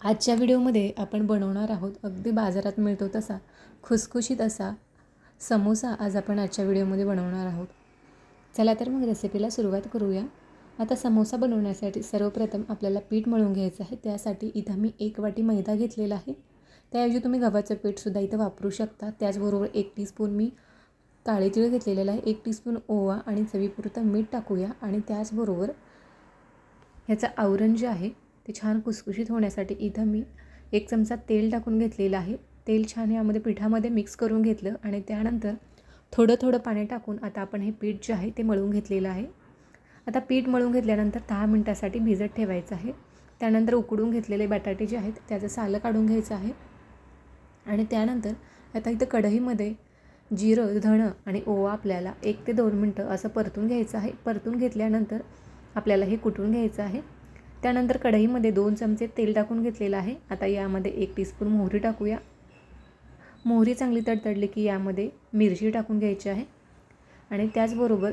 आजच्या व्हिडिओमध्ये आपण बनवणार आहोत अगदी बाजारात मिळतो तसा खुसखुशीत असा समोसा आज आपण आजच्या व्हिडिओमध्ये बनवणार आहोत. चला तर मग रेसिपीला सुरुवात करूया. आता समोसा बनवण्यासाठी सर्वप्रथम आपल्याला पीठ मळून घ्यायचं आहे. त्यासाठी इथं मी एक वाटी मैदा घेतलेला आहे. त्याऐवजी तुम्ही गव्हाचं पीठसुद्धा इथं वापरू शकता. त्याचबरोबर एक टीस्पून मी काळे तिळ घेतलेलं आहे. एक टीस्पून ओवा आणि चवीपुरतं मीठ टाकूया. आणि त्याचबरोबर ह्याचं आवरण जे आहे ते छान खुसखुशीत होण्यासाठी इथं मी एक चमचा तेल टाकून घेतलेलं आहे. तेल छान यामध्ये पिठामध्ये मिक्स करून घेतलं आणि त्यानंतर थोडं थोडं पाणी टाकून आता आपण हे पीठ जे आहे ते मळून घेतलेलं आहे. आता पीठ मळून घेतल्यानंतर दहा मिनटासाठी भिजत ठेवायचं आहे. त्यानंतर उकडून घेतलेले बटाटे जे आहेत त्याचं सालं काढून घ्यायचं आहे. आणि त्यानंतर आता इथं कढईमध्ये जिरं धणं आणि ओवा आपल्याला एक ते दोन मिनटं असं परतून घ्यायचं आहे. परतून घेतल्यानंतर आपल्याला हे कुटून घ्यायचं आहे. त्यानंतर कढईमध्ये दोन चमचे तेल टाकून घेतलेलं आहे. आता यामध्ये एक टीस्पून मोहरी टाकूया. मोहरी चांगली तडतडली की यामध्ये मिरची टाकून घ्यायची आहे. आणि त्याचबरोबर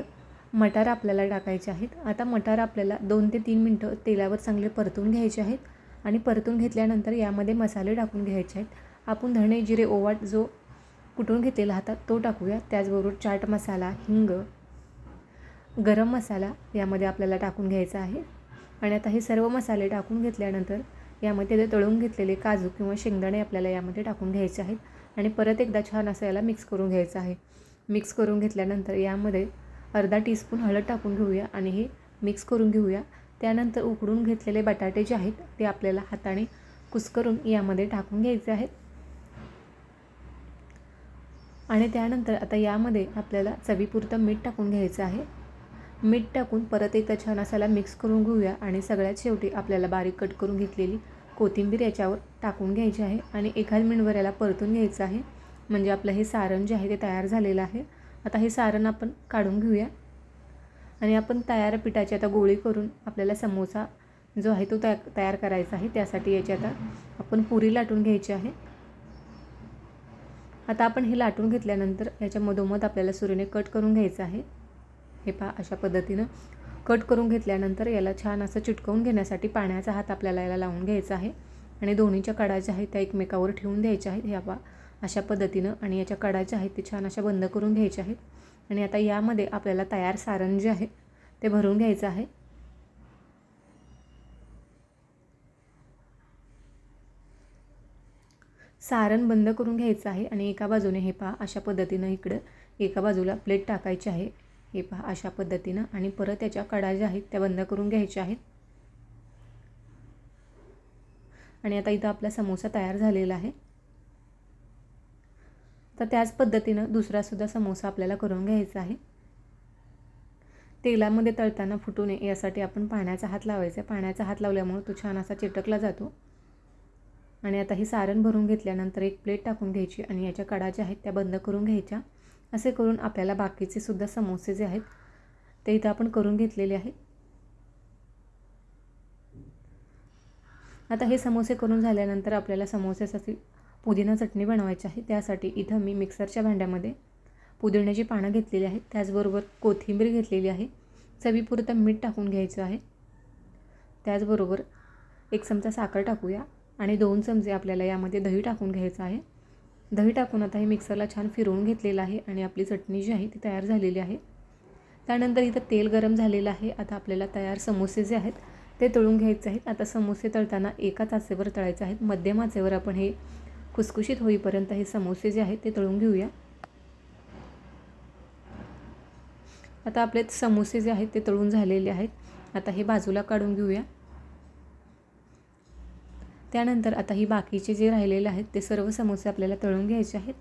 मटार आपल्याला टाकायचे आहेत. आता मटार आपल्याला दोन ते तीन मिनटं तेलावर चांगले परतून घ्यायचे आहेत. आणि परतून घेतल्यानंतर यामध्ये मसाले टाकून घ्यायचे आहेत. आपण धणे जिरे ओवाट जो कुटून घेतलेला होता तो टाकूया. त्याचबरोबर चाट मसाला हिंग गरम मसाला यामध्ये आपल्याला टाकून घ्यायचा आहे. आणि आता हे सर्व मसाले टाकून घेतल्यानंतर यामध्ये ते तळून घेतलेले काजू किंवा शेंगदाणे आपल्याला यामध्ये टाकून घ्यायचे आहेत. आणि परत एकदा छान असं याला मिक्स करून घ्यायचं आहे. मिक्स करून घेतल्यानंतर यामध्ये अर्धा टीस्पून हळद टाकून घेऊया आणि हे मिक्स करून घेऊया. त्यानंतर उकडून घेतलेले बटाटे जे आहेत ते आपल्याला हाताने कुस्करून यामध्ये टाकून घ्यायचे आहेत. आणि त्यानंतर आता यामध्ये आपल्याला चवीपुरतं मीठ टाकून घ्यायचं आहे. मीठ टाकून परत एकदा छान असाला मिक्स करून घेऊया. आणि सगळ्यात शेवटी आपल्याला बारीक कट करून घेतलेली कोथिंबीर याच्यावर टाकून घ्यायची आहे. आणि एखाद मिनिटभर याला परतून घ्यायचं आहे. म्हणजे आपलं हे सारण जे आहे ते तयार झालेलं आहे. आता हे सारण आपण काढून घेऊया. आणि आपण तयार पिठाची आता गोळी करून आपल्याला समोसा जो आहे तो तया तयार करायचा आहे. त्यासाठी याची आता आपण पुरी लाटून घ्यायची आहे. आता आपण हे लाटून घेतल्यानंतर याच्या मधोमध आपल्याला सुरीने कट करून घ्यायचं आहे. हे पहा अशा पद्धतीनं कट करून घेतल्यानंतर याला छान असं चिटकवून घेण्यासाठी पाण्याचा हात आपल्याला याला लावून घ्यायचा आहे. आणि दोन्हीच्या कडा ज्या आहेत त्या एकमेकावर ठेवून द्यायच्या आहेत. ह्या पा अशा पद्धतीनं आणि याच्या कडा ज्या आहेत ते छान अशा बंद करून घ्यायच्या आहेत. आणि आता यामध्ये आपल्याला तयार सारण जे आहे ते भरून घ्यायचं आहे. सारण बंद करून घ्यायचं आहे आणि एका बाजूने हे पहा अशा पद्धतीनं इकडं एका बाजूला प्लेट टाकायची आहे. हे पहा अशा पद्धतीनं. आणि परत त्याच्या कडा ज्या आहेत त्या बंद करून घ्यायच्या आहेत. आणि आता इथं आपला समोसा तयार झालेला आहे. तर त्याच पद्धतीनं दुसरासुद्धा समोसा आपल्याला करून घ्यायचा आहे. तेलामध्ये तळताना फुटू नये यासाठी आपण पाण्याचा हात लावायचा आहे. पाण्याचा हात लावल्यामुळे तो छान असा चिटकला जातो. आणि आता हे सारण भरून घेतल्यानंतर एक प्लेट टाकून घ्यायची आणि याच्या कडा ज्या आहेत त्या बंद करून घ्यायच्या. असे करून आपल्याला बाकीचे सुद्धा समोसे जे आहेत ते इथं आपण करून घेतलेले आहेत आता हे समोसे करून झाल्यानंतर आपल्याला समोस्यासाठी पुदिना चटणी बनवायची आहे. त्यासाठी इथं मी मिक्सरच्या भांड्यामध्ये पुदिण्याची पानं घेतलेली आहेत. त्याचबरोबर कोथिंबीर घेतलेली आहे. चवीपुरतं मीठ टाकून घ्यायचं आहे. त्याचबरोबर एक चमचा साखर टाकूया आणि दोन चमचे आपल्याला यामध्ये दही टाकून घ्यायचं आहे. दही टाकून आता हे मिक्सरला छान फिरवून घेतलेलं आहे आणि आपली चटणी जी आहे ती तयार झालेली आहे. त्यानंतर इथं तेल गरम झालेलं आहे. आता आपल्याला तयार समोसे जे आहेत ते तळून घ्यायचे आहेत. आता समोसे तळताना एका तासेवर तळायचे आहेत. मध्यम आचेवर आपण हे खुसखुशीत होईपर्यंत हे समोसे जे आहेत ते तळून घेऊया. आता आपले समोसे जे आहेत ते तळून झालेले आहेत. आता हे बाजूला काढून घेऊया. त्यानंतर आता ही बाकीचे जे राहिलेले आहेत ते सर्व समोसे आपल्याला तळून घ्यायचे आहेत.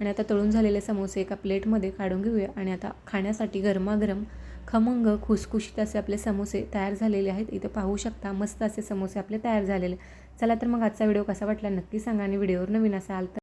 आणि आता तळून झालेले समोसे एका प्लेटमध्ये काढून घेऊया. आणि आता खाण्यासाठी गरमागरम खमंग खुसखुशीत असे आपले समोसे तयार झालेले आहेत. इथं पाहू शकता मस्त असे समोसे आपले तयार झालेले चला तर मग आजचा व्हिडिओ कसा वाटला नक्की सांगा आणि व्हिडिओवर नवीन असाल तर